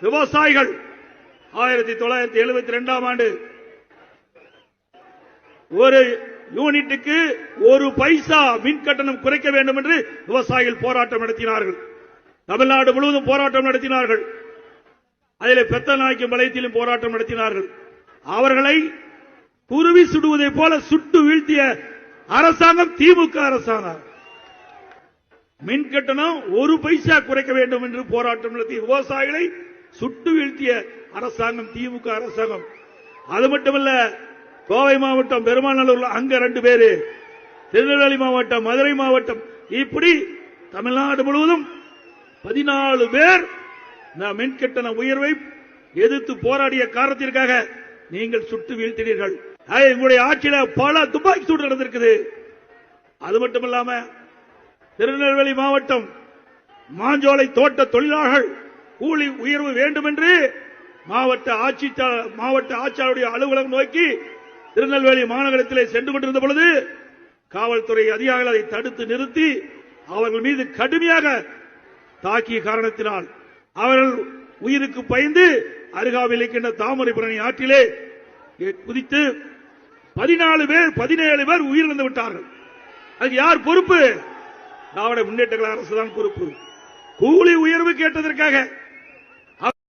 விவசாயிகள். ஆயிரத்தி தொள்ளாயிரத்தி எழுபத்தி ரெண்டாம் ஆண்டு. ஒரு யூனிட்டுக்கு ஒரு பைசா மின் கட்டணம் குறைக்க வேண்டும் என்று விவசாயிகள் போராட்டம் நடத்தினார்கள். தமிழ்நாடு முழுவதும் போராட்டம் நடத்தினார்கள். அதில் பெத்தநாய்க்கும் வளையத்திலும் போராட்டம் நடத்தினார்கள். அவர்களை குருவி சுடுவதைப் போல சுட்டு வீழ்த்திய அரசாங்கம் திமுக அரசாங்கம். மின் கட்டணம் ஒரு பைசா குறைக்க வேண்டும் என்று போராட்டம் நடத்திய விவசாயிகளை சுட்டு வீழ்த்திய அரசாங்கம் திமுக அரசாங்கம். அது மட்டுமல்ல கோவை மாவட்டம் பெருமாநல்லூர்ல அங்க ரெண்டு பேரு. திருநெல்வேலி மாவட்டம் மதுரை மாவட்டம். இப்படி தமிழ்நாடு முழுவதும் பதினாலு பேர் மின்கட்டண உயர்வை எதிர்த்து போராடிய காரணத்திற்காக நீங்கள் சுட்டு வீழ்த்தினீர்கள். ஆக, எங்களுடைய ஆட்சியில பல துப்பாக்கி சூடு நடந்திருக்குது. அது மட்டுமல்லாம திருநெல்வேலி மாவட்டம் மாஞ்சோலை தோட்ட தொழிலாளர்கள் கூலி உயர்வு வேண்டும் என்று மாவட்ட ஆட்சி மாவட்ட ஆட்சியாளருடைய அலுவலகம் நோக்கி திருநெல்வேலி மாநகரத்திலே சென்று கொண்டிருந்த பொழுது காவல்துறை அதிகாரிகள் அதை தடுத்து நிறுத்தி அவர்கள் மீது கடுமையாக தாக்கிய காரணத்தினால் அவர்கள் உயிருக்கு பயந்து அருகாவில் இருக்கின்ற தாமரைபுரணி ஆற்றிலே குதித்து பதினாலு பேர் பதினேழு பேர் உயிரிழந்து விட்டார்கள். அது யார் பொறுப்பு? திராவிட முன்னேற்ற கழக அரசு தான் பொறுப்பு. கூலி உயர்வு கேட்டதற்காக